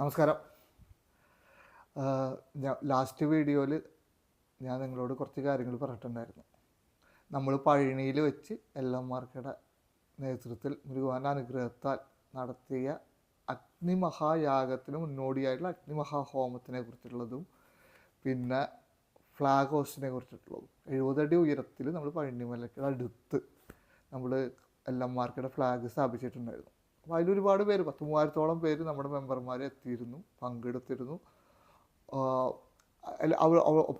നമസ്കാരം. ഞാൻ ലാസ്റ്റ് വീഡിയോയിൽ ഞാൻ നിങ്ങളോട് കുറച്ച് കാര്യങ്ങൾ പറഞ്ഞിട്ടുണ്ടായിരുന്നു. നമ്മൾ പഴനിയിൽ വെച്ച് എല്ലന്മാർക്കയുടെ നേതൃത്വത്തിൽ മുരുകാന്റെ അനുഗ്രഹത്താൽ നടത്തിയ അഗ്നിമഹായാഗത്തിന് മുന്നോടിയായിട്ടുള്ള അഗ്നിമഹാഹോമത്തിനെ കുറിച്ചുള്ളതും പിന്നെ ഫ്ലാഗ് ഹോസ്റ്റിനെ കുറിച്ചിട്ടുള്ളതും എഴുപതടി ഉയരത്തിൽ നമ്മൾ പഴനിമലയ്ക്ക് അടുത്ത് നമ്മൾ എല്ലന്മാർക്കയുടെ ഫ്ലാഗ് സ്ഥാപിച്ചിട്ടുണ്ടായിരുന്നു. അപ്പോൾ അതിലൊരുപാട് പേര് പത്ത് മൂവായിരത്തോളം പേര് നമ്മുടെ മെമ്പർമാർ എത്തിയിരുന്നു പങ്കെടുത്തിരുന്നു.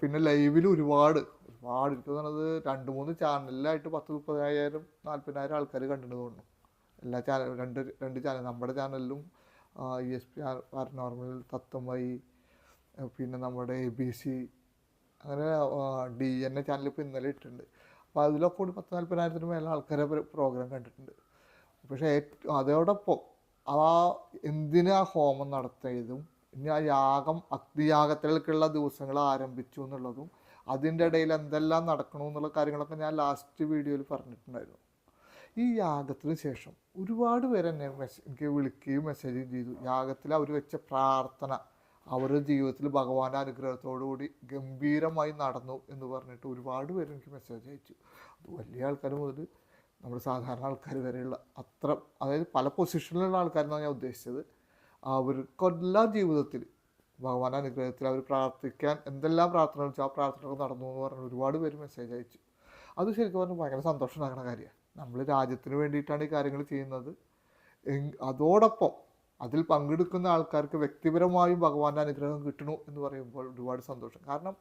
പിന്നെ ലൈവിൽ ഒരുപാട് ഒരുപാട് എനിക്ക് തോന്നുന്നത് രണ്ട് മൂന്ന് ചാനലിലായിട്ട് പത്ത് മുപ്പതിനായിരം നാൽപ്പതിനായിരം ആൾക്കാർ കണ്ടിട്ടുണ്ട് തോന്നുന്നു. എല്ലാ ചാനൽ രണ്ട് രണ്ട് ചാനൽ നമ്മുടെ ചാനലിലും ഇ എസ് പി പാരനോർമൽ ആഹ് പിന്നെ നമ്മുടെ എ ബി സി അങ്ങനെ ഡി എൻ എ ചാനൽ ഇപ്പോൾ ഇന്നലെ ഇട്ടിട്ടുണ്ട്. അപ്പോൾ അതിലൊക്കെ കൂടി പത്ത് നാൽപ്പതിനായിരത്തിന് മേലെ ആൾക്കാരെ പ്രോഗ്രാം കണ്ടിട്ടുണ്ട്. പക്ഷേ ഏറ്റവും അതോടൊപ്പം ആ എന്തിനാ ഹോമം നടത്തിയതും ഇനി ആ യാഗം അഗ്നിയാഗത്തിലേക്കുള്ള ദിവസങ്ങൾ ആരംഭിച്ചു എന്നുള്ളതും അതിന്റെ ഇടയിൽ എന്തെല്ലാം നടക്കണു എന്നുള്ള കാര്യങ്ങളൊക്കെ ഞാൻ ലാസ്റ്റ് വീഡിയോയിൽ പറഞ്ഞിട്ടുണ്ടായിരുന്നു. ഈ യാഗത്തിന് ശേഷം ഒരുപാട് പേര് എന്നെ എനിക്ക് വിളിക്കുകയും മെസ്സേജ് ചെയ്തു. യാഗത്തിൽ അവർ വെച്ച പ്രാർത്ഥന അവരുടെ ജീവിതത്തിൽ ഭഗവാന്റെ അനുഗ്രഹത്തോടുകൂടി ഗംഭീരമായി നടന്നു എന്ന് പറഞ്ഞിട്ട് ഒരുപാട് പേര് എനിക്ക് മെസ്സേജ് അയച്ചു. അത് വലിയ ആൾക്കാർ മുതൽ നമ്മുടെ സാധാരണ ആൾക്കാർ വരെയുള്ള അത്ര അതായത് പല പൊസിഷനിലുള്ള ആൾക്കാരെന്നാണ് ഞാൻ ഉദ്ദേശിച്ചത്. അവർക്കെല്ലാം ജീവിതത്തിൽ ഭഗവാൻ അനുഗ്രഹത്തിൽ അവർ പ്രാർത്ഥിക്കാൻ എന്തെല്ലാം പ്രാർത്ഥന വെച്ചാൽ ആ പ്രാർത്ഥനകൾ നടന്നു എന്ന് പറഞ്ഞ് ഒരുപാട് പേര് മെസ്സേജ് അയച്ചു. അത് ശരിക്കും പറഞ്ഞാൽ ഭയങ്കര സന്തോഷം ഉണ്ടാക്കുന്ന കാര്യമാണ്. നമ്മൾ രാജ്യത്തിന് വേണ്ടിയിട്ടാണ് ഈ കാര്യങ്ങൾ ചെയ്യുന്നത്. അതോടൊപ്പം അതിൽ പങ്കെടുക്കുന്ന ആൾക്കാർക്ക് വ്യക്തിപരമായും ഭഗവാന്റെ അനുഗ്രഹം കിട്ടണു എന്ന് പറയുമ്പോൾ ഒരുപാട് സന്തോഷം. കാരണം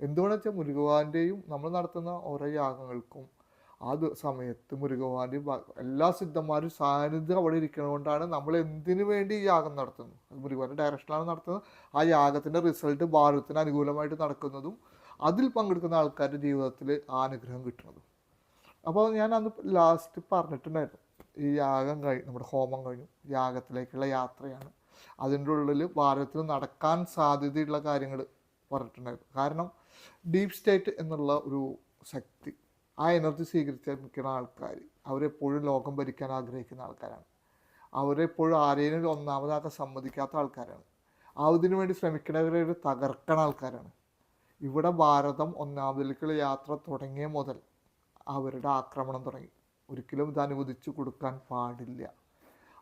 എന്തുകൊണ്ടെന്ന് വെച്ചാൽ മുരുകവാന്റെയും നമ്മൾ നടത്തുന്ന ഓരോ യാഗങ്ങൾക്കും ആ സമയത്ത് മുരുകവാന്റെയും എല്ലാ സിദ്ധന്മാരും സാന്നിധ്യം അവിടെ ഇരിക്കണതുകൊണ്ടാണ് നമ്മൾ എന്തിനു വേണ്ടി ഈ യാഗം നടത്തുന്നത്? അത് മുരുകവാന്റെ ഡയറക്ഷനിലാണ് നടത്തുന്നത്. ആ യാഗത്തിന്റെ റിസൾട്ട് ഭാരതത്തിന് അനുകൂലമായിട്ട് നടക്കുന്നതും അതിൽ പങ്കെടുക്കുന്ന ആൾക്കാരുടെ ജീവിതത്തിൽ ആ അനുഗ്രഹം കിട്ടുന്നതും അപ്പോൾ ഞാൻ അന്ന് ലാസ്റ്റ് പറഞ്ഞിട്ടുണ്ടായിരുന്നു. ഈ യാഗം കഴിഞ്ഞു നമ്മുടെ ഹോമം കഴിഞ്ഞു. യാഗത്തിലേക്കുള്ള യാത്രയാണ്. അതിന്റെ ഉള്ളിൽ ഭാരതത്തിൽ നടക്കാൻ സാധ്യതയുള്ള കാര്യങ്ങൾ പറഞ്ഞിട്ടുണ്ടായിരുന്നു. കാരണം ഡീപ് സ്റ്റേറ്റ് എന്നുള്ള ഒരു ശക്തി ആ എനർജി സ്വീകരിച്ച് നിൽക്കുന്ന ആൾക്കാർ അവരെപ്പോഴും ലോകം ഭരിക്കാൻ ആഗ്രഹിക്കുന്ന ആൾക്കാരാണ്. അവരെപ്പോഴും ആരെയും ഒന്നാമതാക്കാൻ സമ്മതിക്കാത്ത ആൾക്കാരാണ്. അതിനു വേണ്ടി ശ്രമിക്കുന്നവരെ തകർക്കണ ആൾക്കാരാണ്. ഇവിടെ ഭാരതം ഒന്നാമതിലേക്കുള്ള യാത്ര തുടങ്ങിയ മുതൽ അവരുടെ ആക്രമണം തുടങ്ങി. ഒരിക്കലും ഇത് അനുവദിച്ചു കൊടുക്കാൻ പാടില്ല.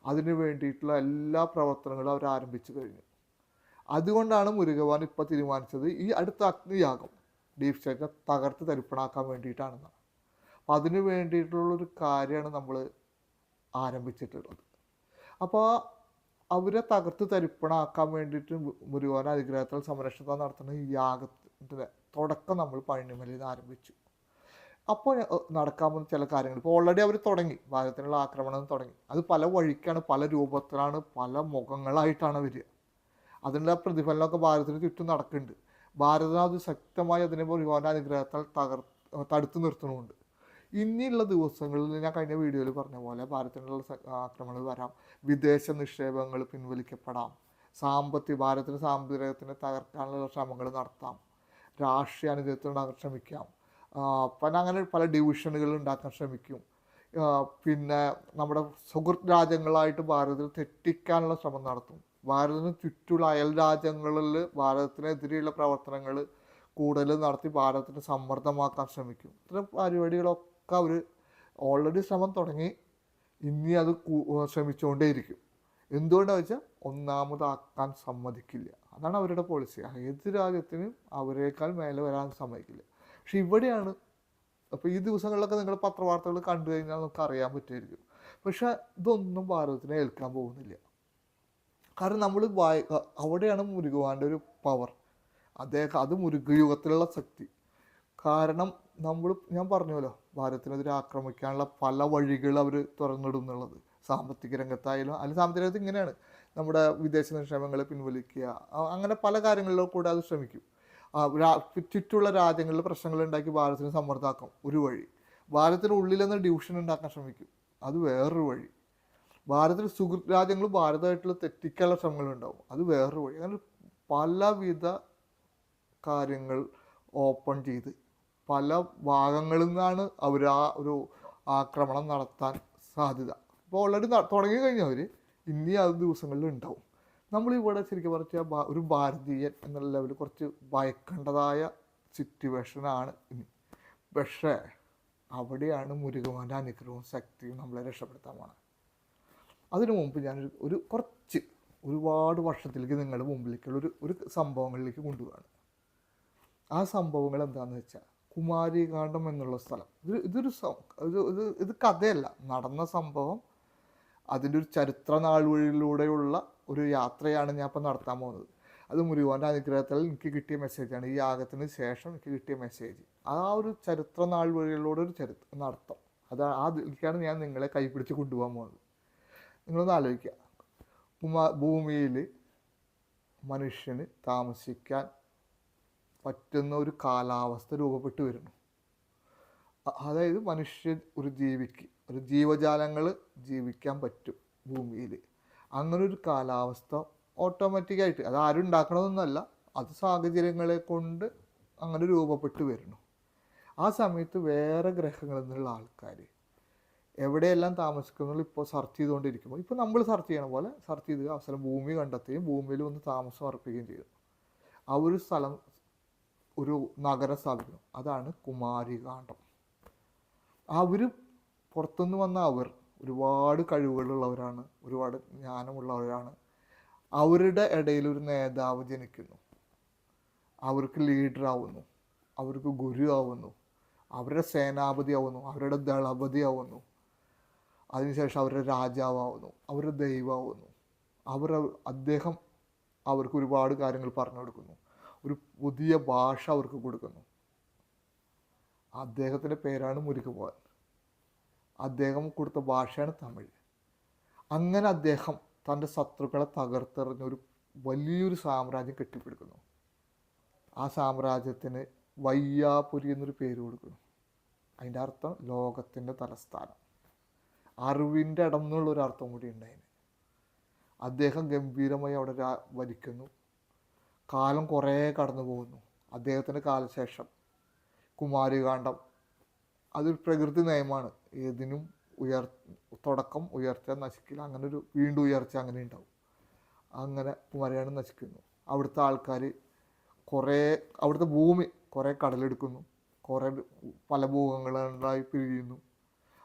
അതിനു വേണ്ടിയിട്ടുള്ള എല്ലാ പ്രവർത്തനങ്ങളും അവർ ആരംഭിച്ചു കഴിഞ്ഞു. അതുകൊണ്ടാണ് മുരുകവാൻ ഇപ്പോൾ തീരുമാനിച്ചത് ഈ അടുത്ത അഗ്നിയാഗം. ഡീപ് സ്റ്റേറ്റിനെ തകർത്ത് തരിപ്പണാക്കാൻ വേണ്ടിയിട്ടാണെന്ന് അപ്പം അതിന് വേണ്ടിയിട്ടുള്ളൊരു കാര്യമാണ് നമ്മൾ ആരംഭിച്ചിട്ടുള്ളത്. അപ്പോൾ അവരെ തകർത്ത് തരിപ്പണാക്കാൻ വേണ്ടിയിട്ട് മുരുകോന അനുഗ്രഹത്തിൽ സംരക്ഷണ നടത്തുന്ന ഈ യാഗത്തിന്റെ തുടക്കം നമ്മൾ പഴനിമലയിൽ നിന്ന് ആരംഭിച്ചു. അപ്പോൾ നടക്കാൻ പോകുന്ന ചില കാര്യങ്ങൾ. ഇപ്പോൾ ഓൾറെഡി അവർ തുടങ്ങി. ഭാരതത്തിനുള്ള ആക്രമണം തുടങ്ങി. അത് പല വഴിക്കാണ് പല രൂപത്തിലാണ് പല മുഖങ്ങളായിട്ടാണ് വരിക. അതിന്റെ പ്രതിഫലനമൊക്കെ ഭാരതത്തിന് ചുറ്റും നടക്കുന്നുണ്ട്. ഭാരതം അത് ശക്തമായി അതിനെ മുരുകോന അനുഗ്രഹത്താൽ തകർ തടുത്തു നിർത്തുന്നുമുണ്ട്. ഇനിയുള്ള ദിവസങ്ങളിൽ ഞാൻ കഴിഞ്ഞ വീഡിയോയിൽ പറഞ്ഞ പോലെ ഭാരതത്തിനുള്ള ആക്രമണങ്ങൾ വരാം. വിദേശ നിക്ഷേപങ്ങൾ പിൻവലിക്കപ്പെടാം. സാമ്പത്തിക ഭാരതത്തിന് സാമ്പത്തികത്തിനെ തകർക്കാനുള്ള ശ്രമങ്ങൾ നടത്താം. രാഷ്ട്രീയ അനുഗ്രഹത്തിൽ ഉണ്ടാക്കാൻ ശ്രമിക്കാം. പിന്നെ അങ്ങനെ പല ഡിവിഷനുകൾ ഉണ്ടാക്കാൻ ശ്രമിക്കും. പിന്നെ നമ്മുടെ സുഹൃത്ത് രാജ്യങ്ങളായിട്ട് ഭാരതത്തിൽ തെറ്റിക്കാനുള്ള ശ്രമം നടത്തും. ഭാരതത്തിന് ചുറ്റുള്ള അയൽ രാജ്യങ്ങളിൽ ഭാരതത്തിനെതിരെയുള്ള പ്രവർത്തനങ്ങൾ കൂടുതൽ നടത്തി ഭാരതത്തിന് സമ്മർദ്ദമാക്കാൻ ശ്രമിക്കും. ഇത്തരം പരിപാടികളൊക്കെ അവർ ഓൾറെഡി ശ്രമം തുടങ്ങി. ഇനി അത് ശ്രമിച്ചുകൊണ്ടേയിരിക്കും എന്തുകൊണ്ടാണെന്ന് വെച്ചാൽ ഒന്നാമതാക്കാൻ സമ്മതിക്കില്ല. അതാണ് അവരുടെ പോളിസി ഏത് രാജ്യത്തിനും അവരെക്കാൾ മേലെ വരാൻ സമ്മതിക്കില്ല. പക്ഷെ ഇവിടെയാണ് അപ്പോൾ ഈ ദിവസങ്ങളിലൊക്കെ നിങ്ങൾ പത്രവാർത്തകൾ കണ്ടു കഴിഞ്ഞാൽ നമുക്ക് അറിയാൻ പറ്റുമായിരിക്കും. പക്ഷെ ഇതൊന്നും ഭാരതത്തിനെ ഏൽക്കാൻ പോകുന്നില്ല. കാരണം നമ്മൾ വായ അവിടെയാണ് മുരുകുവാന്റെ ഒരു പവർ അദ്ദേഹം അത് മുരുകയുഗത്തിലുള്ള ശക്തി. കാരണം നമ്മൾ ഞാൻ പറഞ്ഞല്ലോ ഭാരതത്തിനെതിരെ ആക്രമിക്കാനുള്ള പല വഴികൾ അവർ തുറന്നിടും എന്നുള്ളത്. സാമ്പത്തിക രംഗത്തായാലും അല്ലെങ്കിൽ സാമ്പത്തിക രംഗത്ത് ഇങ്ങനെയാണ്. നമ്മുടെ വിദേശ നിക്ഷേപങ്ങളെ പിൻവലിക്കുക. അങ്ങനെ പല കാര്യങ്ങളിലും കൂടെ അത് ശ്രമിക്കും. ചുറ്റുള്ള രാജ്യങ്ങളിൽ പ്രശ്നങ്ങൾ ഉണ്ടാക്കി ഭാരതത്തിന് സമ്മർദ്ദമാക്കും ഒരു വഴി. ഭാരതത്തിന് ഉള്ളിലെന്ന് ഡ്യൂഷൻ ഉണ്ടാക്കാൻ ശ്രമിക്കും. അത് വേറൊരു വഴി. ഭാരതത്തിൽ സുഹൃത്ത് രാജ്യങ്ങൾ ഭാരതമായിട്ടുള്ള തെറ്റിക്കാനുള്ള ശ്രമങ്ങളുണ്ടാവും അത് വേറൊരു വഴി. അങ്ങനെ പലവിധ കാര്യങ്ങൾ ഓപ്പൺ ചെയ്ത് പല ഭാഗങ്ങളിൽ നിന്നാണ് അവർ ആ ഒരു ആക്രമണം നടത്താൻ സാധ്യത. ഇപ്പോൾ ഓൾറെഡി തുടങ്ങി കഴിഞ്ഞവർ ഇനി അത് ദിവസങ്ങളിൽ ഉണ്ടാവും. നമ്മളിവിടെ ശരിക്കും പറഞ്ഞാൽ ഒരു ഭാരതീയൻ എന്നുള്ള ലെവലിൽ കുറച്ച് ഭയക്കേണ്ടതായ സിറ്റുവേഷനാണ് ഇനി. പക്ഷേ അവിടെയാണ് മുരുകമാന്റെ അനുഗ്രഹവും ശക്തിയും നമ്മളെ രക്ഷപ്പെടുത്താൻ പോണത്. അതിനു മുമ്പ് ഞാനൊരു ഒരു കുറച്ച് ഒരുപാട് വർഷത്തിലേക്ക് നിങ്ങളുടെ മുമ്പിലേക്കുള്ള ഒരു ഒരു സംഭവങ്ങളിലേക്ക് കൊണ്ടുപോവാണ്. ആ സംഭവങ്ങൾ എന്താണെന്ന് വെച്ചാൽ കുമാരികാണ്ഡം എന്നുള്ള സ്ഥലം. ഇത് ഇതൊരു ഇത് ഇത് കഥയല്ല. നടന്ന സംഭവം അതിന്റെ ഒരു ചരിത്ര നാളുകളിലൂടെയുള്ള ഒരു യാത്രയാണ് ഞാൻ ഇപ്പം നടത്താൻ പോകുന്നത്. അത് മുരുകന്റെ അനുഗ്രഹത്തിൽ എനിക്ക് കിട്ടിയ മെസ്സേജാണ് ഈ യാഗത്തിന് ശേഷം എനിക്ക് കിട്ടിയ മെസ്സേജ് ആ ഒരു ചരിത്ര നാൾ വഴികളിലൂടെ ഒരു ചരിത്ര നടത്തം. അത് ആ ഇതിലേക്കാണ് ഞാൻ നിങ്ങളെ കൈപിടിച്ച് കൊണ്ടുപോകാൻ പോകുന്നത്. നിങ്ങളൊന്ന് ആലോചിക്കുക. ഭൂമാ ഭൂമിയിൽ മനുഷ്യന് താമസിക്കാൻ പറ്റുന്ന ഒരു കാലാവസ്ഥ രൂപപ്പെട്ടു വരുന്നു. അതായത് മനുഷ്യൻ ഒരു ജീവിക്ക് ഒരു ജീവജാലങ്ങൾ ജീവിക്കാൻ പറ്റും ഭൂമിയിൽ. അങ്ങനെ ഒരു കാലാവസ്ഥ ഓട്ടോമാറ്റിക്കായിട്ട് അത് ആരും ഉണ്ടാക്കണമെന്നല്ല അത് സാഹചര്യങ്ങളെ കൊണ്ട് അങ്ങനെ രൂപപ്പെട്ടു വരുന്നു. ആ സമയത്ത് വേറെ ഗ്രഹങ്ങളിൽ നിന്നുള്ള ആൾക്കാർ എവിടെയെല്ലാം താമസിക്കുന്നു ഇപ്പോൾ സെർച്ച് ചെയ്തുകൊണ്ടിരിക്കുമ്പോൾ ഇപ്പോൾ നമ്മൾ സെർച്ച് ചെയ്യണ പോലെ സെർച്ച് ചെയ്ത് അവസരം ഭൂമി കണ്ടെത്തുകയും ഭൂമിയിൽ വന്ന് താമസം അർപ്പിക്കുകയും ചെയ്തു ആ ഒരു സ്ഥലം ഒരു നഗരം സ്ഥാപിക്കുന്നു അതാണ് കുമാരികാണ്ഡം അവർ പുറത്തുനിന്ന് വന്ന അവർ ഒരുപാട് കഴിവുകളുള്ളവരാണ് ഒരുപാട് ജ്ഞാനമുള്ളവരാണ്. അവരുടെ ഇടയിൽ ഒരു നേതാവ് ജനിക്കുന്നു. അവർക്ക് ലീഡർ ആവുന്നു. അവർക്ക് ഗുരു ആവുന്നു. അവരുടെ സേനാപതി ആവുന്നു. അവരുടെ ദളപതി ആവുന്നു. അതിനുശേഷം അവരുടെ രാജാവാവുന്നു അവരുടെ ദൈവമാവുന്നു അവർ അദ്ദേഹം അവർക്ക് ഒരുപാട് കാര്യങ്ങൾ പറഞ്ഞു കൊടുക്കുന്നു. ഒരു പുതിയ ഭാഷ അവർക്ക് കൊടുക്കുന്നു. അദ്ദേഹത്തിന്റെ പേരാണ് മുരുകപോൻ അദ്ദേഹം കൊടുത്ത ഭാഷയാണ് തമിഴ്. അങ്ങനെ അദ്ദേഹം തന്റെ ശത്രുക്കളെ തകർത്തെറിഞ്ഞ ഒരു വലിയൊരു സാമ്രാജ്യം കെട്ടിപ്പടുക്കുന്നു. ആ സാമ്രാജ്യത്തിന് വയ്യാപുരി എന്നൊരു പേര് കൊടുക്കുന്നു. അതിന്റെ അർത്ഥം ലോകത്തിന്റെ തലസ്ഥാനം. അറിവിന്റെ ഇടം എന്നുള്ളൊരു അർത്ഥം കൂടി ഉണ്ടായിന് അദ്ദേഹം ഗംഭീരമായി അവിടെ ഭരിക്കുന്നു. കാലം കുറേ കടന്നു പോകുന്നു. അദ്ദേഹത്തിന്റെ കാലശേഷം. കുമാരികാണ്ഡം അതൊരു പ്രകൃതി നയമാണ്. ഏതിനും ഉയർ തുടക്കം ഉയർച്ച നശിക്കില്ല അങ്ങനെ ഒരു വീണ്ടും ഉയർച്ച അങ്ങനെ ഉണ്ടാവും. അങ്ങനെ കുമാരികാണ്ഡം നശിക്കുന്നു. അവിടുത്തെ ആൾക്കാർ കുറേ അവിടുത്തെ ഭൂമി കുറേ കടലെടുക്കുന്നു. കുറേ പല ഭൂഖണ്ഡങ്ങളായി പിരിയുന്നു.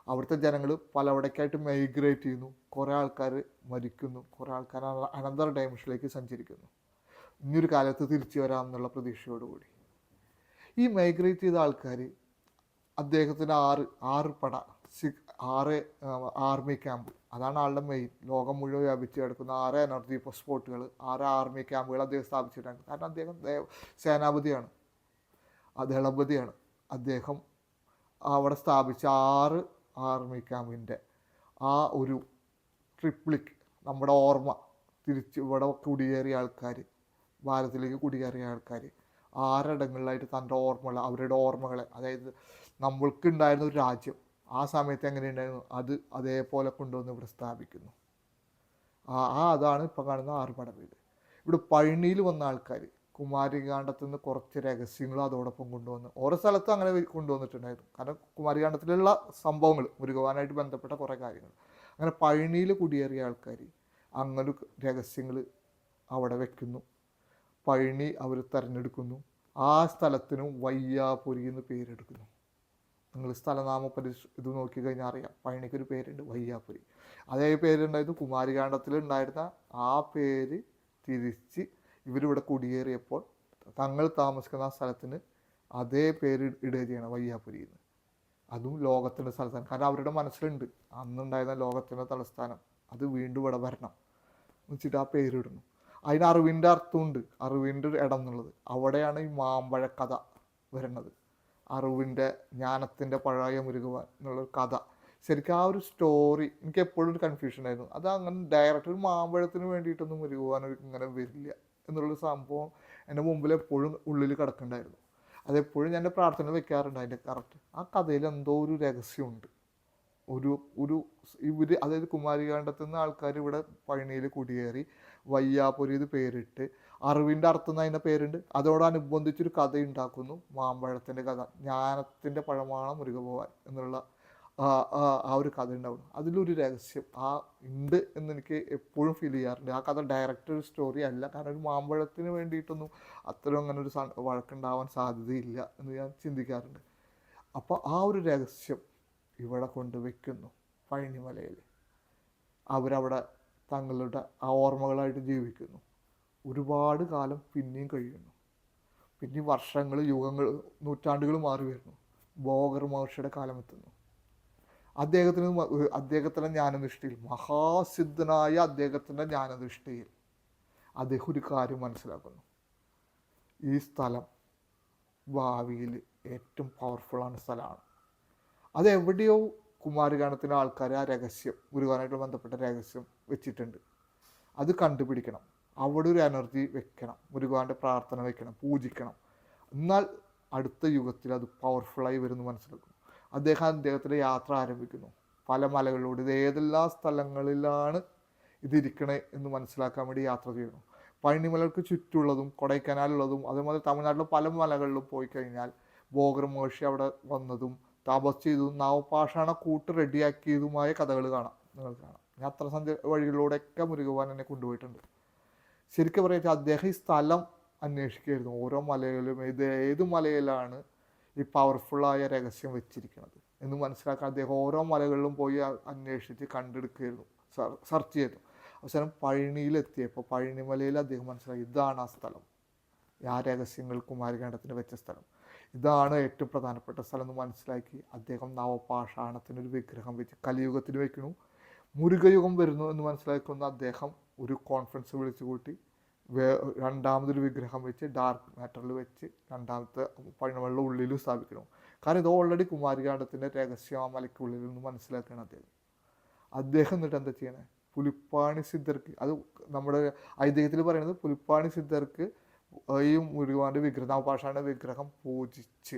അവിടുത്തെ ജനങ്ങൾ പലവിടേക്കായിട്ട് മൈഗ്രേറ്റ് ചെയ്യുന്നു. കുറേ ആൾക്കാർ മരിക്കുന്നു. കുറേ ആൾക്കാർ അനന്തര ഡൈമെൻഷനിലേക്ക് സഞ്ചരിക്കുന്നു. ഇനിയൊരു കാലത്ത് തിരിച്ചു വരാം എന്നുള്ള പ്രതീക്ഷയോടുകൂടി. ഈ മൈഗ്രേറ്റ് ചെയ്ത ആൾക്കാർ അദ്ദേഹത്തിന് ആറ് ആറ് പട ആറ് ആർമി ക്യാമ്പ് അതാണ് ആളുടെ മെയിൻ ലോകം മുഴുവൻ വ്യാപിച്ച് കിടക്കുന്ന ആറ് എനർജി സ്പോട്ടുകൾ ആറ് ആർമി ക്യാമ്പുകൾ അദ്ദേഹം സ്ഥാപിച്ചിട്ടുണ്ട്. കാരണം അദ്ദേഹം സേനാപതിയാണ്. ദളപതിയാണ്. അദ്ദേഹം അവിടെ സ്ഥാപിച്ച ആറ് ആർമി ക്യാമ്പിന്റെ ആ ഒരു ട്രിപ്ലിക് നമ്മുടെ ഓർമ്മ തിരിച്ച് ഇവിടെ കുടിയേറിയ ആൾക്കാർ ഭാരതത്തിലേക്ക് കുടിയേറിയ ആൾക്കാർ ആറിടങ്ങളിലായിട്ട് തന്റെ ഓർമ്മകൾ അവരുടെ ഓർമ്മകളെ. അതായത് നമ്മൾക്കുണ്ടായിരുന്ന ഒരു രാജ്യം ആ സമയത്ത് എങ്ങനെയുണ്ടായിരുന്നു? അത് അതേപോലെ കൊണ്ടുവന്ന് ഇവിടെ സ്ഥാപിക്കുന്നു. ആ ആ അതാണ് ഇപ്പം കാണുന്ന ആറുപട വീട് ഇവിടെ പഴനിയിൽ വന്ന ആൾക്കാർ കുമാരികാണ്ഡത്തു നിന്ന് കുറച്ച് രഹസ്യങ്ങളും അതോടൊപ്പം കൊണ്ടുവന്നു ഓരോ സ്ഥലത്തും അങ്ങനെ കൊണ്ടുവന്നിട്ടുണ്ടായിരുന്നു. കാരണം കുമാരികാണ്ഡത്തിലുള്ള സംഭവങ്ങൾ മുരുകവാനായിട്ട് ബന്ധപ്പെട്ട കുറേ കാര്യങ്ങൾ അങ്ങനെ പഴനിയിൽ കുടിയേറിയ ആൾക്കാർ അങ്ങനെ രഹസ്യങ്ങൾ അവിടെ വെക്കുന്നു. പഴനി അവർ തിരഞ്ഞെടുക്കുന്നു. ആ സ്ഥലത്തിനും വയ്യാപുരി എന്ന് പേരെടുക്കുന്നു. നിങ്ങൾ സ്ഥലനാമ പരിശ് ഇത് നോക്കി കഴിഞ്ഞാൽ അറിയാം. പഴനിക്കൊരു പേരുണ്ട് വയ്യാപുരി അതേ പേരുണ്ടായത് കുമാരികാണ്ഡത്തിൽ ഉണ്ടായിരുന്ന ആ പേര് തിരിച്ച് ഇവരിവിടെ കുടിയേറിയപ്പോൾ തങ്ങൾ താമസിക്കുന്ന ആ സ്ഥലത്തിന് അതേ പേര് ഇടുക ചെയ്യണം വയ്യാപുരി എന്ന്. അതും ലോകത്തിന്റെ തലസ്ഥാനം. കാരണം അവരുടെ മനസ്സിലുണ്ട് അന്നുണ്ടായിരുന്ന ലോകത്തിന്റെ തലസ്ഥാനം. അത് വീണ്ടും ഇവിടെ വരണം. വെച്ചിട്ട് ആ പേരിടുന്നു. അതിന് അറിവിന്റെ അർത്ഥമുണ്ട്. അറിവിന്റെ ഒരു ഇടം എന്നുള്ളത്. അവിടെയാണ് ഈ മാമ്പഴ കഥ വരുന്നത്. അറിവിന്റെ ജ്ഞാനത്തിന്റെ പഴയ മുരുകുവാൻ എന്നുള്ളൊരു കഥ. ശരിക്കും ആ ഒരു സ്റ്റോറി എനിക്ക് എപ്പോഴും ഒരു കൺഫ്യൂഷൻ ആയിരുന്നു. അത് അങ്ങനെ ഡയറക്റ്റ് ഒരു മാമ്പഴത്തിന് വേണ്ടിയിട്ടൊന്നും മുരുകുവാൻ ഇങ്ങനെ വരില്ല എന്നുള്ളൊരു സംഭവം എന്റെ മുമ്പിൽ എപ്പോഴും ഉള്ളിൽ കിടക്കുന്നുണ്ടായിരുന്നു. അതെപ്പോഴും ഞാൻ പ്രാർത്ഥന വെക്കാറുണ്ട് അതിന്റെ കറക്റ്റ് ആ കഥയിൽ എന്തോ ഒരു രഹസ്യമുണ്ട്. ഒരു ഒരു ഇവർ അതായത് കുമാരികാണ്ഡത്തു നിന്ന് ആൾക്കാർ ഇവിടെ പഴനിയിൽ കുടിയേറി വയ്യാപുരി ഇത് പേരിട്ട് അറിവിന്റെ അർത്ഥം എന്ന് അതിന്റെ പേരുണ്ട്. അതോടനുബന്ധിച്ചൊരു കഥ ഉണ്ടാക്കുന്നു മാമ്പഴത്തിന്റെ കഥ ജ്ഞാനത്തിന്റെ പഴമാണ് മുരുകഭവാൻ എന്നുള്ള ആ ഒരു കഥ ഉണ്ടാവുന്നു. അതിലൊരു രഹസ്യം ആ ഉണ്ട് എന്ന് എനിക്ക് എപ്പോഴും ഫീൽ ചെയ്യാറുണ്ട്. ആ കഥ ഡയറക്റ്റ് ഒരു സ്റ്റോറി അല്ല കാരണം ഒരു മാമ്പഴത്തിന് വേണ്ടിയിട്ടൊന്നും അത്തരം അങ്ങനെ ഒരു വഴക്കുണ്ടാവാൻ സാധ്യതയില്ല എന്ന് ഞാൻ ചിന്തിക്കാറുണ്ട്. അപ്പോൾ ആ ഒരു രഹസ്യം ഇവിടെ കൊണ്ട് വെക്കുന്നു പഴനിമലയിൽ അവരവിടെ തങ്ങളുടെ ആ ഓർമ്മകളായിട്ട് ജീവിക്കുന്നു. ഒരുപാട് കാലം പിന്നെയും കഴിയുന്നു. പിന്നെ വർഷങ്ങൾ യുഗങ്ങൾ നൂറ്റാണ്ടുകൾ മാറി വരുന്നു. ബോഗർ മഹർഷിയുടെ കാലം എത്തുന്നു അദ്ദേഹത്തിന് അദ്ദേഹത്തിന്റെ ജ്ഞാനനിഷ്ഠയിൽ മഹാസിദ്ധനായ അദ്ദേഹത്തിന്റെ ജ്ഞാനനിഷ്ഠയിൽ അദ്ദേഹം ഒരു കാര്യം മനസ്സിലാക്കുന്നു. ഈ സ്ഥലം ഭാവിയിൽ ഏറ്റവും പവർഫുള്ളാണ് സ്ഥലമാണ്. അതെവിടെയോ കുമാരഗാനത്തിന്റെ ആൾക്കാർ ആ രഹസ്യം ഗുരുവാനായിട്ട് ബന്ധപ്പെട്ട രഹസ്യം വെച്ചിട്ടുണ്ട്. അത് കണ്ടുപിടിക്കണം. അവിടെ ഒരു എനർജി വെക്കണം. മുരുകാന്റെ പ്രാർത്ഥന വെക്കണം. പൂജിക്കണം. എന്നാൽ അടുത്ത യുഗത്തിൽ അത് പവർഫുള്ളായി വരുന്നു മനസ്സിലാക്കുന്നു. അദ്ദേഹം അദ്ദേഹത്തിന്റെ യാത്ര ആരംഭിക്കുന്നു. പല മലകളിലൂടെ. ഇത് ഏതെല്ലാം സ്ഥലങ്ങളിലാണ് ഇതിരിക്കണേ എന്ന് മനസ്സിലാക്കാൻ വേണ്ടി യാത്ര ചെയ്യുന്നു. പഴനിമലകൾക്ക് ചുറ്റുള്ളതും കൊടൈക്കനാലുള്ളതും അതേപോലെ തമിഴ്നാട്ടിലെ പല മലകളിലും പോയി കഴിഞ്ഞാൽ ബോഗർ മഹർഷി അവിടെ വന്നതും തപസ് ചെയ്തതും നവപാഷാണ കൂട്ട് റെഡിയാക്കിയതുമായ കഥകൾ കാണാം. നിങ്ങൾ കാണാം. യാത്ര സഞ്ച വഴികളിലൂടെയൊക്കെ മുരുകുവാൻ എന്നെ കൊണ്ടുപോയിട്ടുണ്ട്. ശരിക്കും പറയുക അദ്ദേഹം ഈ സ്ഥലം അന്വേഷിക്കുകയായിരുന്നു. ഓരോ മലയിലും ഇത് ഏത് മലയിലാണ് ഈ പവർഫുള്ളായ രഹസ്യം വെച്ചിരിക്കുന്നത് എന്ന് മനസ്സിലാക്കാൻ അദ്ദേഹം ഓരോ മലകളിലും പോയി അന്വേഷിച്ച് കണ്ടെടുക്കുകയായിരുന്നു. സെർച്ച് ചെയ്തു. അവസാനം പഴനിയിലെത്തിയപ്പോൾ പഴനിമലയിൽ അദ്ദേഹം മനസ്സിലാക്കി ഇതാണ് ആ സ്ഥലം. ആ രഹസ്യങ്ങൾ കുമാരകണ്ഠത്തിന് വെച്ച സ്ഥലം. ഇതാണ് ഏറ്റവും പ്രധാനപ്പെട്ട സ്ഥലം എന്ന് മനസ്സിലാക്കി അദ്ദേഹം നവപാഷാണത്തിനൊരു വിഗ്രഹം വെച്ച് കലിയുഗത്തിന് വെക്കുന്നു. മുരുകയുഗം വരുന്നു എന്ന് മനസ്സിലാക്കുന്ന അദ്ദേഹം ഒരു കോൺഫറൻസ് വിളിച്ചു കൂട്ടി. വേ രണ്ടാമതൊരു വിഗ്രഹം വെച്ച് ഡാർക്ക് മാറ്ററിൽ വെച്ച് രണ്ടാമത്തെ പഴമകളുടെ ഉള്ളിലും സ്ഥാപിക്കണം കാരണം ഇത് ഓൾറെഡി കുമാരികാണ്ഡത്തിന്റെ രഹസ്യം ആ മലയ്ക്കുള്ളിൽ നിന്ന് മനസ്സിലാക്കുകയാണ് അദ്ദേഹം. അദ്ദേഹം എന്നിട്ട് എന്താ ചെയ്യണേ? പുലിപ്പാണി സിദ്ധർക്ക് അത് നമ്മുടെ ഐതിഹ്യത്തിൽ പറയുന്നത് പുലിപ്പാണി സിദ്ധർക്ക് ഈ മുരുകാന്റെ വിഗ്രഹം നവപാഷാന്റെ വിഗ്രഹം പൂജിച്ച്.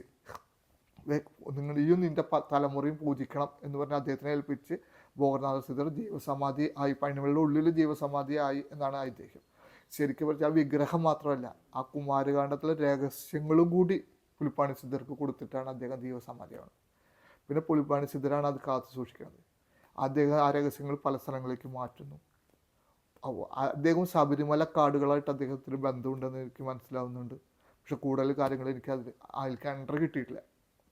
നിങ്ങൾ ഈയും നിന്റെ പ- തലമുറയും പൂജിക്കണം എന്ന് പറഞ്ഞ് അദ്ദേഹത്തിനെ ഏൽപ്പിച്ച് ഭോഗനാഥ സിദ്ധർ ജീവസമാധി ആയി പണിമുള്ള ഉള്ളിൽ ജീവസമാധി ആയി എന്നാണ് ഐതിഹ്യം ശരിക്കും പറഞ്ഞാൽ ആ വിഗ്രഹം മാത്രമല്ല ആ കുമാരകാന്ഡത്തിലെ രഹസ്യങ്ങളും കൂടി പുലിപ്പാണി സിദ്ധർക്ക് കൊടുത്തിട്ടാണ് അദ്ദേഹം ജീവസമാധിയാണ് പിന്നെ പുലിപ്പാണി സിദ്ധരാണ് അത് കാത്തു സൂക്ഷിക്കുന്നത്. അദ്ദേഹം ആ രഹസ്യങ്ങൾ പല സ്ഥലങ്ങളിലേക്ക് മാറ്റുന്നു. അദ്ദേഹം ശബരിമല കാടുകളായിട്ട് അദ്ദേഹത്തിന് ബന്ധമുണ്ടെന്ന് എനിക്ക് മനസ്സിലാവുന്നുണ്ട്. പക്ഷെ കൂടുതൽ കാര്യങ്ങൾ എനിക്ക് അതിൽ അതിലേക്ക് എൻട്രി കിട്ടിയിട്ടില്ല.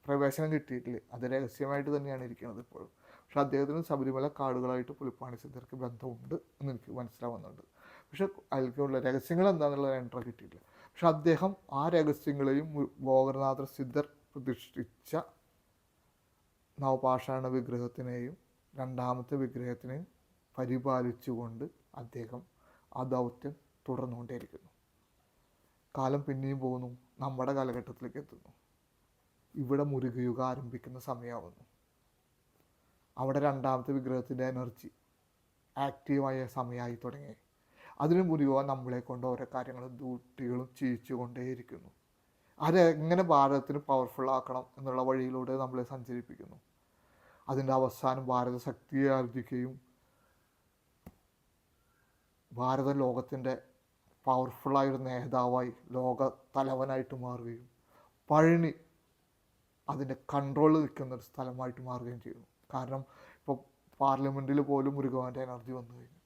പ്രവേശനം കിട്ടിയിട്ടില്ല. അത് രഹസ്യമായിട്ട് തന്നെയാണ് ഇരിക്കുന്നത് ഇപ്പോഴും. പക്ഷെ അദ്ദേഹത്തിന് ശബരിമല കാടുകളായിട്ട് പുലിപ്പാണി സിദ്ധർക്ക് ബന്ധമുണ്ട് എന്ന് എനിക്ക് മനസ്സിലാവുന്നുണ്ട്. പക്ഷെ അതിലേക്കുള്ള രഹസ്യങ്ങൾ എന്താണെന്നുള്ളത് എൻട്രി കിട്ടിയില്ല പക്ഷെ അദ്ദേഹം ആ രഹസ്യങ്ങളെയും മു- സിദ്ധർ പ്രതിഷ്ഠിച്ച നവപാഷാണ വിഗ്രഹത്തിനെയും രണ്ടാമത്തെ വിഗ്രഹത്തിനെയും പരിപാലിച്ചുകൊണ്ട് അദ്ദേഹം ആ ദൗത്യം തുടർന്നുകൊണ്ടേയിരിക്കുന്നു. കാലം പിന്നെയും പോകുന്നു. നമ്മുടെ കാലഘട്ടത്തിലേക്ക് എത്തുന്നു. ഇവിടെ മുരുകയുഗം ആരംഭിക്കുന്ന സമയമാവുന്നു. അവിടെ രണ്ടാമത്തെ വിഗ്രഹത്തിന്റെ എനർജി ആക്റ്റീവായ സമയമായി തുടങ്ങി. അതിനു മുറിവോ നമ്മളെ കൊണ്ട് ഓരോ കാര്യങ്ങളും ദൂട്ടികളും ചെയ്യിച്ചുകൊണ്ടേയിരിക്കുന്നു അത് എങ്ങനെ ഭാരതത്തിന് പവർഫുൾ ആക്കണം എന്നുള്ള വഴിയിലൂടെ നമ്മളെ സഞ്ചരിപ്പിക്കുന്നു. അതിന്റെ അവസാനം ഭാരത ശക്തിയെ ആർജിക്കുകയും ഭാരത ലോകത്തിന്റെ പവർഫുള്ളായ ഒരു നേതാവായി ലോക തലവനായിട്ട് മാറുകയും പഴനി അതിന്റെ കൺട്രോൾ നിൽക്കുന്ന ഒരു സ്ഥലമായിട്ട് മാറുകയും ചെയ്യുന്നു. കാരണം ഇപ്പോൾ പാർലമെന്റിൽ പോലും മുരുകവാന്റെ എനർജി വന്നു കഴിഞ്ഞു.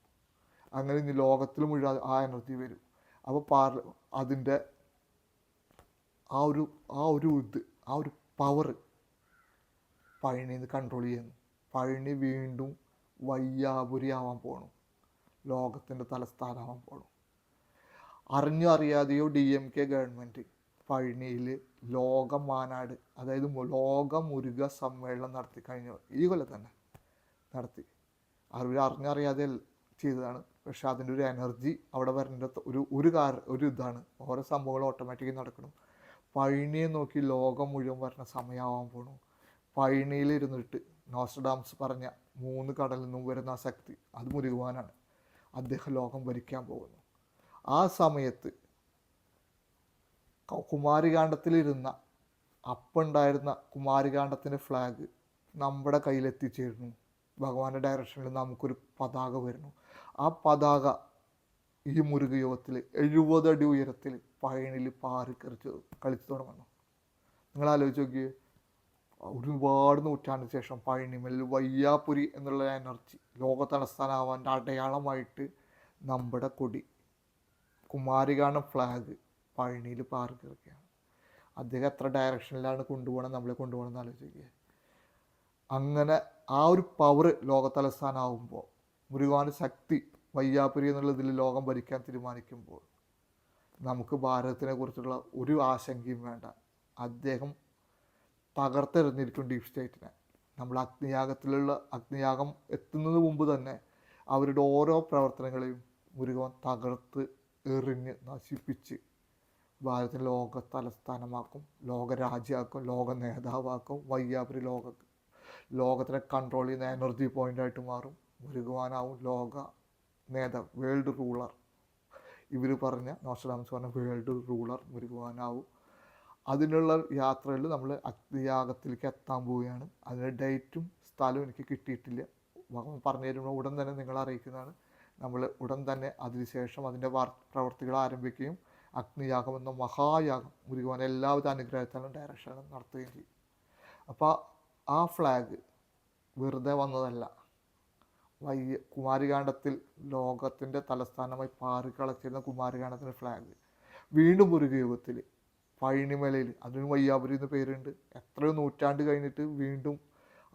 അങ്ങനെ ഇനി ലോകത്തിൽ മുഴുവൻ ആ എനർജി വരും. അപ്പോൾ പാർ അതിന്റെ ആ ഒരു ആ ഒരു ഇത് ആ ഒരു പവർ പഴനിന്ന് കൺട്രോൾ ചെയ്യുന്നു പഴനി വീണ്ടും വയ്യാപുരി ആവാൻ പോണു. ലോകത്തിന്റെ തലസ്ഥാനമാവാൻ പോണു. അറിഞ്ഞോ അറിയാതെയോ ഡി എം കെ ഗവൺമെന്റ് പഴനിയിൽ ലോക മാനാട് അതായത് ലോക മുരുക സമ്മേളനം നടത്തി കഴിഞ്ഞ ഈ കൊല്ലം തന്നെ നടത്തി. അവർ അറിഞ്ഞറിയാതെ ചെയ്തതാണ്. പക്ഷെ അതിന്റെ ഒരു എനർജി അവിടെ വരേണ്ട ഒരു ഒരു കാര ഒരു ഇതാണ്. ഓരോ സംഭവങ്ങൾ ഓട്ടോമാറ്റിക്കലി നടക്കണം. പഴനിയെ നോക്കി ലോകം മുഴുവൻ വരുന്ന സമയമാവാൻ പോണു. പഴനിയിലിരുന്നിട്ട് നോസ്റ്റഡാംസ് പറഞ്ഞ മൂന്ന് കടലിൽ നിന്നും വരുന്ന ശക്തി അത് മുരുകുവാനാണ്. അദ്ദേഹം ലോകം ഭരിക്കാൻ പോകുന്നു. ആ സമയത്ത് ക- കുമാരികാണ്ഡത്തിലിരുന്ന അപ്പുണ്ടായിരുന്ന കുമാരികാണ്ഡത്തിന്റെ ഫ്ലാഗ് നമ്മുടെ കയ്യിലെത്തിച്ചേരുന്നു. ഭഗവാന്റെ ഡയറക്ഷനിൽ നമുക്കൊരു പതാക വരുന്നു. ആ പതാക ഈ മുരുകയോഗത്തിൽ എഴുപത് അടി ഉയരത്തിൽ പയണിൽ പാറി കറിച്ച് കളിച്ചു തുടങ്ങുന്നു. നിങ്ങൾ ആലോചിച്ച് നോക്കിയേ ഒരുപാട് നൂറ്റാണ്ടിന് ശേഷം പഴനിമലിൽ വയ്യാപുരി എന്നുള്ള എനർജി ലോക തലസ്ഥാനമാവാന്റെ അടയാളമായിട്ട് നമ്മുടെ കൊടി കുമാരികാണം ഫ്ലാഗ് പഴനിയിൽ പാറി കിടക്കുകയാണ് അദ്ദേഹം എത്ര ഡയറക്ഷനിലാണ് കൊണ്ടുപോകണം നമ്മളെ കൊണ്ടുപോകണം എന്ന് ആലോചിക്കുക. അങ്ങനെ ആ ഒരു പവർ ലോകതലസ്ഥാനാവുമ്പോൾ മുരുകാന്റെ ശക്തി ശക്തി വയ്യാപുരി എന്നുള്ളതിൽ ലോകം ഭരിക്കാൻ തീരുമാനിക്കുമ്പോൾ നമുക്ക് ഭാരതത്തിനെ കുറിച്ചുള്ള ഒരു ആശങ്കയും വേണ്ട. അദ്ദേഹം തകർത്തെറിഞ്ഞിരിക്കും ഡീപ് സ്റ്റേറ്റിനെ നമ്മൾ അഗ്നിയാഗത്തിലുള്ള അഗ്നിയാഗം എത്തുന്നത് മുമ്പ് തന്നെ അവരുടെ ഓരോ പ്രവർത്തനങ്ങളെയും മുരുകൻ തകർത്ത് എറിഞ്ഞ് നശിപ്പിച്ച് ഭാരതത്തിന് ലോക തലസ്ഥാനമാക്കും ലോക രാജ്യമാക്കും ലോക നേതാവാക്കും വയ്യാപുരി ലോക ലോകത്തിനെ കൺട്രോൾ ചെയ്യുന്ന എനർജി പോയിന്റായിട്ട് മാറും. മുരുകുവാനാവും ലോക നേതാവ് വേൾഡ് റൂളർ ഇവർ പറഞ്ഞ നോസ്ട്രാഡാംസ് പറഞ്ഞ വേൾഡ് റൂളർ മുരുകുവാനാവും. അതിനുള്ള യാത്രയിൽ നമ്മൾ അഗ്നിയാഗത്തിലേക്ക് എത്താൻ പോവുകയാണ്. അതിന്റെ ഡേറ്റും സ്ഥലവും എനിക്ക് കിട്ടിയിട്ടില്ല. പറഞ്ഞു തരുമ്പോൾ ഉടൻ തന്നെ നിങ്ങളെ അറിയിക്കുന്നതാണ്. നമ്മൾ ഉടൻ തന്നെ അതിനുശേഷം അതിന്റെ വാർ പ്രവർത്തികൾ ആരംഭിക്കുകയും അഗ്നിയാഗം എന്ന മഹായാഗം. ഗുരുവാൻ എല്ലാവിധ അനുഗ്രഹത്താലും ഡയറക്ഷനും നടത്തുകയും ചെയ്യും. അപ്പോൾ ആ ഫ്ലാഗ് വെറുതെ വന്നതല്ല. വയ്യ കുമാരികാണ്ഡത്തിൽ ലോകത്തിന്റെ തലസ്ഥാനമായി പാറിക്കളച്ചിരുന്ന കുമാരികാണ്ഡത്തിന്റെ ഫ്ലാഗ് വീണ്ടും ഒരു യുഗത്തിൽ പഴനിമലയിൽ അതിന് വയ്യാപുരി എന്ന് പേരുണ്ട്. എത്രയോ നൂറ്റാണ്ട് കഴിഞ്ഞിട്ട് വീണ്ടും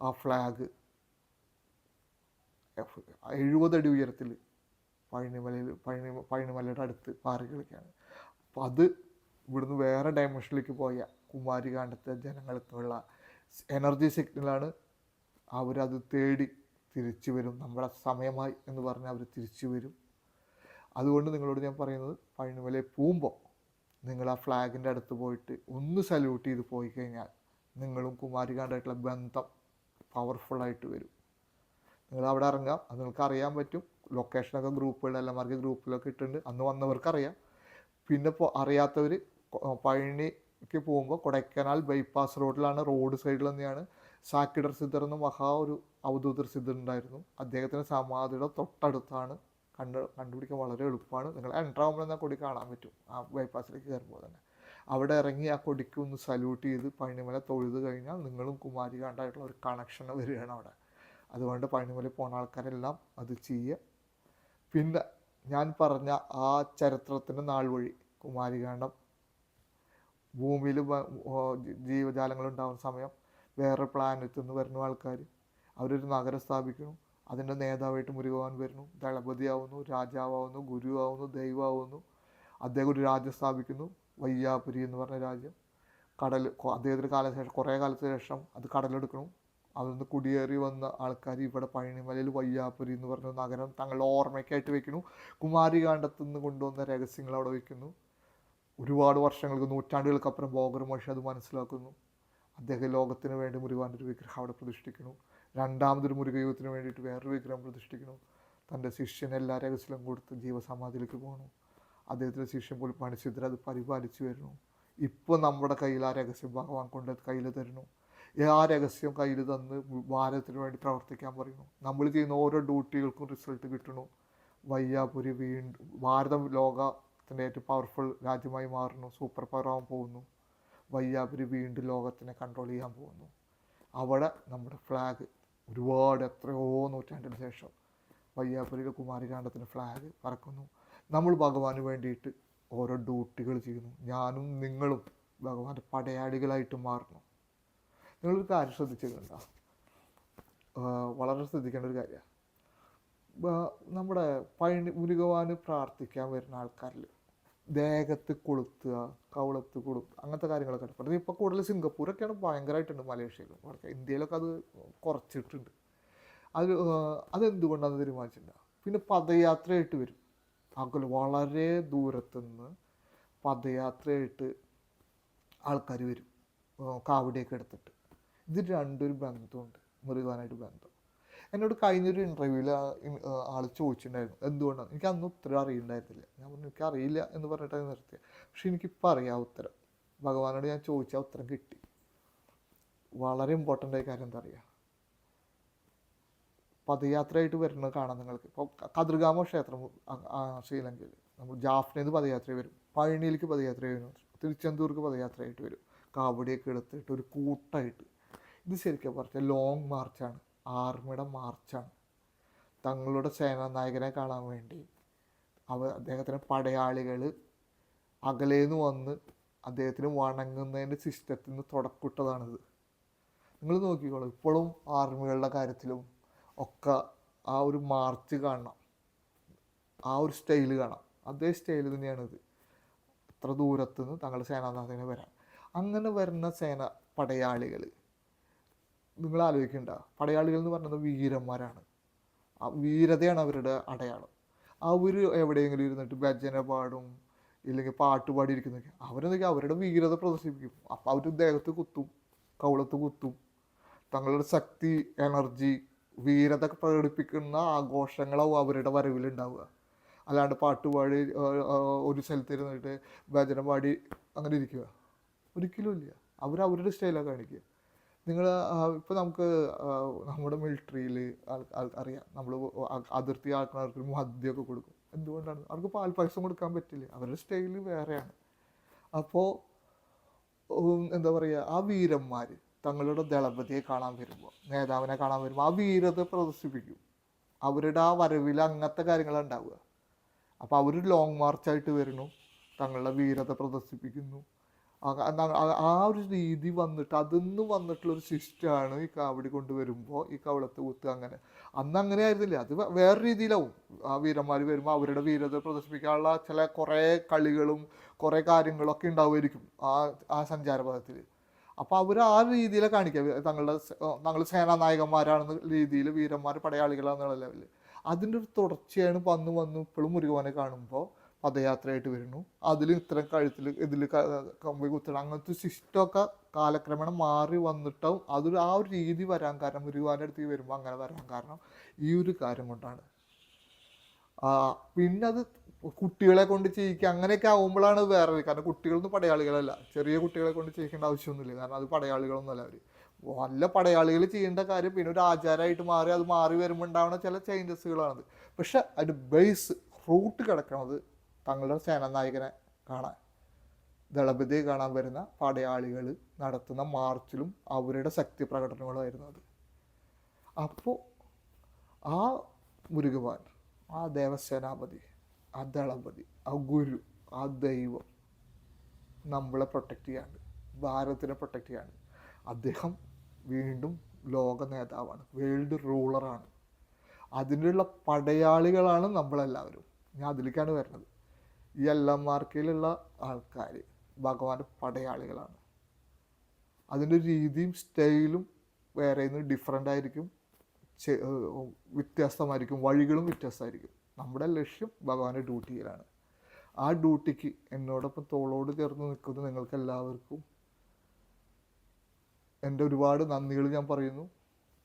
ആ ഫ്ലാഗ് എഴുപതടി ഉയരത്തിൽ പഴനിമലയിൽ പഴനി പഴനിമലയുടെ അടുത്ത് പാറി കളിക്കുകയാണ് അപ്പം അത് ഇവിടുന്ന് വേറെ ഡയമെൻഷനിലേക്ക് പോയ കുമാരികാണ്ഡത്തെ ജനങ്ങൾക്കുള്ള എനർജി സിഗ്നലാണ് അവരത് തേടി തിരിച്ചു വരും. നമ്മുടെ സമയമായി എന്ന് പറഞ്ഞ് അവർ തിരിച്ചു വരും. അതുകൊണ്ട് നിങ്ങളോട് ഞാൻ പറയുന്നത് പഴനിമലയിൽ പോകുമ്പോൾ നിങ്ങൾ ആ ഫ്ലാഗിന്റെ അടുത്ത് പോയിട്ട് ഒന്ന് സല്യൂട്ട് ചെയ്ത് പോയി കഴിഞ്ഞാൽ നിങ്ങളും കുമാരികാണ്ടായിട്ടുള്ള ബന്ധം പവർഫുള്ളായിട്ട് വരും. നിങ്ങൾ അവിടെ ഇറങ്ങാം. അത് നിങ്ങൾക്ക് അറിയാൻ പറ്റും. ലൊക്കേഷനൊക്കെ ഗ്രൂപ്പുകൾ എല്ലാമാർക്ക് ഗ്രൂപ്പിലൊക്കെ ഇട്ടിട്ടുണ്ട്. അന്ന് വന്നവർക്ക് അറിയാം പിന്നെ ഇപ്പോൾ അറിയാത്തവർ പഴനിക്ക് പോകുമ്പോൾ കൊടൈക്കനാൽ ബൈപ്പാസ് റോഡിലാണ് റോഡ് സൈഡിൽ തന്നെയാണ് സാക്കിഡർ സിദ്ധർ എന്ന മഹാ ഒരു അവധൂതർ സിദ്ധർ ഉണ്ടായിരുന്നു. അദ്ദേഹത്തിന്റെ സമാധിയുടെ തൊട്ടടുത്താണ്. കണ്ട് കണ്ടുപിടിക്കാൻ വളരെ എളുപ്പമാണ്. നിങ്ങൾ എന്റർ ആകുമ്പോൾ തന്നെ കൊടി കാണാൻ പറ്റും. ആ ബൈപ്പാസിലേക്ക് കയറുമ്പോൾ തന്നെ. അവിടെ ഇറങ്ങി ആ കൊടിക്ക് ഒന്ന് സല്യൂട്ട് ചെയ്ത് പഴനിമല തൊഴുത് കഴിഞ്ഞാൽ നിങ്ങളും കുമാരി കണ്ടായിട്ടുള്ള ഒരു കണക്ഷൻ വരികയാണ് അവിടെ. അതുകൊണ്ട് പഴനിമല പോണ ആൾക്കാരെല്ലാം അത് ചെയ്യുക. പിന്നെ ഞാൻ പറഞ്ഞ ആ ചരിത്രത്തിന് നാൾ വഴി കുമാരികാണ്ഡം ഭൂമിയിൽ ജീവജാലങ്ങൾ ഉണ്ടാകുന്ന സമയം വേറെ പ്ലാനറ്റിൽ നിന്ന് വരുന്ന ആൾക്കാർ അവരൊരു നഗരം സ്ഥാപിക്കുന്നു. അതിന്റെ നേതാവായിട്ട് മുരുകവാൻ വരുന്നു. ദളപതിയാവുന്നു രാജാവാവുന്നു ഗുരുവാവുന്നു ദൈവമാവുന്നു അദ്ദേഹം ഒരു രാജ്യം സ്ഥാപിക്കുന്നു. വയ്യാപുരി എന്ന് പറഞ്ഞ രാജ്യം. കടൽ അദ്ദേഹത്തിന്റെ കാലശേഷം കുറേ കാലത്തിന് ശേഷം അത് കടലെടുക്കണം അവിടുന്ന് കുടിയേറി വന്ന ആൾക്കാർ ഇവിടെ പഴനിമലയിൽ വയ്യാപുരി എന്ന് പറഞ്ഞ നഗരം തങ്ങളുടെ ഓർമ്മയ്ക്കായിട്ട് വെക്കുന്നു. കുമാരികാണ്ഡത്തു നിന്ന് കൊണ്ടുവന്ന രഹസ്യങ്ങൾ അവിടെ വയ്ക്കുന്നു ഒരുപാട് വർഷങ്ങൾക്ക് നൂറ്റാണ്ടുകൾക്കപ്പുറം ബോഗർ മഷി അത് മനസ്സിലാക്കുന്നു. അദ്ദേഹം ലോകത്തിന് വേണ്ടി മുരുകാന്റെ ഒരു വിഗ്രഹം അവിടെ പ്രതിഷ്ഠിക്കുന്നു. രണ്ടാമതൊരു മുരുകയുഗത്തിന് വേണ്ടിയിട്ട് വേറൊരു വിഗ്രഹം പ്രതിഷ്ഠിക്കുന്നു. തന്റെ ശിഷ്യൻ എല്ലാ രഹസ്യവും കൊടുത്ത് ജീവസമാധിയിലേക്ക് പോകണു അദ്ദേഹത്തിന്റെ ശിഷ്യൻ പോലും പണിച്ചിത്ര അത് പരിപാലിച്ചു വരുന്നു. ഇപ്പോൾ നമ്മുടെ കയ്യിൽ ആ രഹസ്യം ഭഗവാൻ കൊണ്ട് കയ്യിൽ തരുന്നു. ആ രഹസ്യം കയ്യിൽ തന്ന് ഭാരതത്തിന് വേണ്ടി പ്രവർത്തിക്കാൻ പറയുന്നു. നമ്മൾ ചെയ്യുന്ന ഓരോ ഡ്യൂട്ടികൾക്കും റിസൾട്ട് കിട്ടണു. വയ്യാപുരി വീണ്ടും ഭാരതം ലോകത്തിന്റെ ഏറ്റവും പവർഫുൾ രാജ്യമായി മാറുന്നു. സൂപ്പർ പവർ ആവാൻ പോകുന്നു. വയ്യാപുരി വീണ്ടും ലോകത്തിനെ കൺട്രോൾ ചെയ്യാൻ പോകുന്നു. അവിടെ നമ്മുടെ ഫ്ലാഗ് ഒരുപാട് എത്രയോ നൂറ്റാണ്ടിന് ശേഷം വയ്യാപുരിയിലെ കുമാരികാന്ഡത്തിന്റെ ഫ്ലാഗ് പറക്കുന്നു. നമ്മൾ ഭഗവാന് വേണ്ടിയിട്ട് ഓരോ ഡ്യൂട്ടികൾ ചെയ്യുന്നു. ഞാനും നിങ്ങളും ഭഗവാന്റെ പടയാളികളായിട്ട് മാറുന്നു. നിങ്ങളൊരു കാര്യം ശ്രദ്ധിച്ചിട്ടുണ്ടോ? വളരെ ശ്രദ്ധിക്കേണ്ട ഒരു കാര്യമാണ് നമ്മുടെ പഴനി മുരുകവാന് പ്രാർത്ഥിക്കാൻ വരുന്ന ആൾക്കാരിൽ ദേഹത്ത് കൊളുത്തുക കവളത്ത് കൊളുത്തുക അങ്ങനത്തെ കാര്യങ്ങളൊക്കെ ഉണ്ട്. ഇപ്പോൾ കൂടുതൽ സിംഗപ്പൂരൊക്കെയാണ് ഭയങ്കരമായിട്ടുണ്ട് മലേഷ്യയിലും. വടക്കേ ഇന്ത്യയിലൊക്കെ അത് കുറച്ചിട്ടുണ്ട്. അത് അതെന്തുകൊണ്ടാണ് തീരുമാനിച്ചിട്ടുണ്ടാവുക പിന്നെ പദയാത്രയായിട്ട് വരും. പകൽ വളരെ ദൂരത്തുനിന്ന് പദയാത്രയായിട്ട് ആൾക്കാർ വരും. കാവടിയൊക്കെ എടുത്തിട്ട്. ഇത് രണ്ടൊരു ബന്ധമുണ്ട് മുരുകാനായിട്ട് ബന്ധം. എന്നോട് കഴിഞ്ഞൊരു ഇന്റർവ്യൂവിൽ ആൾ ചോദിച്ചിട്ടുണ്ടായിരുന്നു എന്തുകൊണ്ടാണ്? എനിക്ക് അന്ന് ഉത്തരം അറിയുന്നുണ്ടായിരുന്നില്ല ഞാൻ പറഞ്ഞു എനിക്ക് അറിയില്ല എന്ന് പറഞ്ഞിട്ട് നിർത്തിയത്. പക്ഷെ എനിക്കിപ്പോൾ അറിയാം ഉത്തരം. ഭഗവാനോട് ഞാൻ ചോദിച്ച ഉത്തരം കിട്ടി. വളരെ ഇമ്പോർട്ടന്റ് ആയ കാര്യം എന്താ അറിയുക പദയാത്രയായിട്ട് വരുന്നത് കാണാം നിങ്ങൾക്ക്. ഇപ്പോൾ കതിർഗാമ ക്ഷേത്രം ശ്രീലങ്കയിൽ. നമ്മൾ ജാഫ്നയിൽ പദയാത്ര വരും. പഴനിയിലേക്ക് പദയാത്ര വരും. തിരുച്ചെന്തൂർക്ക് പദയാത്രയായിട്ട് വരും. കാവടിയൊക്കെ എടുത്തിട്ട് ഒരു കൂട്ടായിട്ട് ഇത് ശരിക്കും പറഞ്ഞാൽ ലോങ് മാർച്ചാണ് ആർമിയുടെ മാർച്ചാണ് തങ്ങളുടെ സേനാനായകനെ കാണാൻ വേണ്ടി അവ അദ്ദേഹത്തിന്റെ പടയാളികൾ അകലേന്ന് വന്ന് അദ്ദേഹത്തിന് വണങ്ങുന്നതിന്റെ സിസ്റ്റത്തിൽ നിന്ന് തുടക്കിട്ടതാണിത് നിങ്ങൾ നോക്കിക്കോളൂ ഇപ്പോഴും ആർമികളുടെ കാര്യത്തിലും ഒക്കെ ആ ഒരു മാർച്ച് കാണണം. ആ ഒരു സ്റ്റൈൽ കാണാം അതേ സ്റ്റൈൽ തന്നെയാണിത്. അത്ര ദൂരത്തുനിന്ന് തങ്ങളുടെ സേനാനാഥനെ വരാം അങ്ങനെ വരുന്ന സേന പടയാളികൾ നിങ്ങൾ ആലോചിക്കേണ്ട പടയാളികൾ എന്ന് പറയുന്നത് വീരന്മാരാണ്. ആ വീരതയാണ് അവരുടെ അടയാളം. അവർ എവിടെയെങ്കിലും ഇരുന്നിട്ട് ഭജന പാടും ഇല്ലെങ്കിൽ പാട്ട് പാടിയിരിക്കുന്നൊക്കെ അവരെന്തൊക്കെ അവരുടെ വീരത പ്രദർശിപ്പിക്കും. അപ്പം അവർ ദേഹത്ത് കുത്തും കൗളത്ത് കുത്തും. തങ്ങളുടെ ശക്തി എനർജി വീരത പ്രകടിപ്പിക്കുന്ന ആഘോഷങ്ങളാവും അവരുടെ വരവിലുണ്ടാവുക. അല്ലാണ്ട് പാട്ട് പാടി ഒരു സ്ഥലത്ത് ഇരുന്നിട്ട് ഭജന പാടി അങ്ങനെ ഇരിക്കുക. ഒരിക്കലും ഇല്ല. അവർ അവരുടെ സ്റ്റൈലാണ് കാണിക്കുക. നിങ്ങൾ ഇപ്പോൾ നമുക്ക് നമ്മുടെ മിലിറ്ററിയിൽ അറിയാം. നമ്മൾ അതിർത്തി ആൾക്കാർക്ക് മദ്യമൊക്കെ കൊടുക്കും. എന്തുകൊണ്ടാണ്? അവർക്ക് പായസം കൊടുക്കാൻ പറ്റില്ല. അവരുടെ സ്റ്റൈൽ വേറെയാണ്. അപ്പോൾ എന്താ പറയുക ആ വീരന്മാർ തങ്ങളുടെ ദളപതിയെ കാണാൻ വരുമ്പോൾ നേതാവിനെ കാണാൻ വരുമ്പോൾ ആ വീരത പ്രദർശിപ്പിക്കും. അവരുടെ ആ വരവിൽ അങ്ങനത്തെ കാര്യങ്ങളാണ് ഉണ്ടാവുക. അപ്പോൾ അവർ ലോങ് മാർച്ചായിട്ട് വരുന്നു. തങ്ങളുടെ വീരത പ്രദർശിപ്പിക്കുന്നു. ആ- ഒരു രീതി വന്നിട്ട് അതിന്ന് വന്നിട്ടുള്ള ഒരു സിസ്റ്റമാണ് ഈ കാവടി കൊണ്ടുവരുമ്പോൾ ഈ കവളത്ത് കുത്ത് അങ്ങനെ. അന്ന് അങ്ങനെ ആയിരുന്നില്ല. അത് വേറെ രീതിയിലാവും. ആ വീരന്മാർ വരുമ്പോൾ അവരുടെ വീരത പ്രദർശിപ്പിക്കാനുള്ള ചില കുറേ കളികളും കുറേ കാര്യങ്ങളൊക്കെ ഉണ്ടാവുമായിരിക്കും ആ ആ സഞ്ചാരപഥത്തിൽ അപ്പോൾ അവർ ആ രീതിയിലെ കാണിക്കുക തങ്ങളുടെ തങ്ങൾ സേനാനായകന്മാരാണെന്ന രീതിയിൽ വീരന്മാർ പടയാളികളാണെന്നുള്ള ലെവലിൽ അതിന്റെ ഒരു തുടർച്ചയാണ് വന്ന് വന്ന് ഇപ്പോഴും മുരുകനെ കാണുമ്പോൾ പദയാത്രയായിട്ട് വരുന്നു. അതിൽ ഇത്തരം കഴുത്തിൽ ഇതിൽ കമ്പി കുത്തണം അങ്ങനത്തെ സിസ്റ്റമൊക്കെ കാലക്രമേണ മാറി വന്നിട്ടാവും അതൊരു ആ ഒരു രീതി വരാൻ കാരണം ഗുരുവാന്റെ അടുത്തേക്ക് വരുമ്പോൾ അങ്ങനെ വരാൻ കാരണം ഈ ഒരു കാര്യം കൊണ്ടാണ്. പിന്നെ അത് കുട്ടികളെ കൊണ്ട് ചെയ്യിക്കുക അങ്ങനെയൊക്കെ ആകുമ്പോഴാണ് വേറെ കാരണം കുട്ടികളൊന്നും പടയാളികളല്ല. ചെറിയ കുട്ടികളെ കൊണ്ട് ചെയ്യിക്കേണ്ട ആവശ്യമൊന്നുമില്ല. കാരണം അത് പടയാളികളൊന്നുമല്ല അവർ നല്ല പടയാളികൾ ചെയ്യേണ്ട കാര്യം പിന്നെ ഒരു ആചാരമായിട്ട് മാറി അത് മാറി വരുമ്പോൾ ഉണ്ടാവുന്ന ചില ചേഞ്ചസുകളാണത് പക്ഷെ അതിന്റെ ബേസ് റൂട്ട് കിടക്കണത് തങ്ങളുടെ സേനാനായകനെ കാണാൻ ദളപതിയെ കാണാൻ വരുന്ന പടയാളികൾ നടത്തുന്ന മാർച്ചിലും അവരുടെ ശക്തി പ്രകടനങ്ങളുമായിരുന്നു അത്. അപ്പോൾ ആ മുരുകവാൻ ആ ദേവസേനാപതി ആ ദളപതി ആ ഗുരു ആ ദൈവം നമ്മളെ പ്രൊട്ടക്റ്റ് ചെയ്യാണ്ട് ഭാരതത്തിനെ പ്രൊട്ടക്റ്റ് ചെയ്യാണ്ട് അദ്ദേഹം വീണ്ടും ലോക നേതാവാണ് വേൾഡ് റൂളറാണ് അതിനുള്ള പടയാളികളാണ് നമ്മളെല്ലാവരും. ഞാൻ അതിലേക്കാണ് വരുന്നത്. ഈ എല്ലാം മാർക്കയിലുള്ള ആൾക്കാർ ഭഗവാന്റെ പടയാളികളാണ്. അതിന്റെ രീതിയും സ്റ്റൈലും വേറെ ഡിഫറെന്റ് ആയിരിക്കും വ്യത്യസ്തമായിരിക്കും വഴികളും വ്യത്യസ്തമായിരിക്കും നമ്മുടെ ലക്ഷ്യം ഭഗവാന്റെ ഡ്യൂട്ടിയിലാണ്. ആ ഡ്യൂട്ടിക്ക് എന്നോടൊപ്പം തോളോട് ചേർന്ന് നിൽക്കുന്ന നിങ്ങൾക്ക് എല്ലാവർക്കും എന്റെ ഒരുപാട് നന്ദികൾ ഞാൻ പറയുന്നു.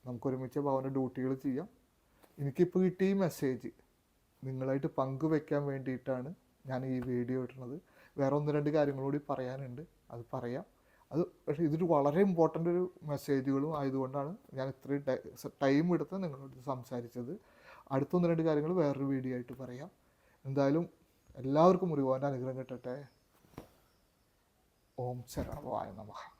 നമുക്കൊരുമിച്ച് ഭഗവാന്റെ ഡ്യൂട്ടികൾ ചെയ്യാം. എനിക്കിപ്പോൾ കിട്ടിയ ഈ മെസ്സേജ് നിങ്ങളായിട്ട് പങ്കുവെക്കാൻ വേണ്ടിയിട്ടാണ് ഞാൻ ഈ വീഡിയോ ഇടുന്നത്. വേറെ ഒന്ന് രണ്ട് കാര്യങ്ങൾ കൂടി പറയാനുണ്ട്. അത് പറയാം. അത് പക്ഷേ ഇതൊരു വളരെ ഇമ്പോർട്ടന്റ് ഒരു മെസ്സേജുകളും ആയതുകൊണ്ടാണ് ഞാൻ ഇത്രയും ടൈം എടുത്ത് നിങ്ങളോട് സംസാരിച്ചത്. അടുത്തൊന്ന് രണ്ട് കാര്യങ്ങൾ വേറൊരു വീഡിയോ ആയിട്ട് പറയാം. എന്തായാലും എല്ലാവർക്കും മുരുകോന്റെ അനുഗ്രഹം കിട്ടട്ടെ. ഓം ശരണവായ നമഃ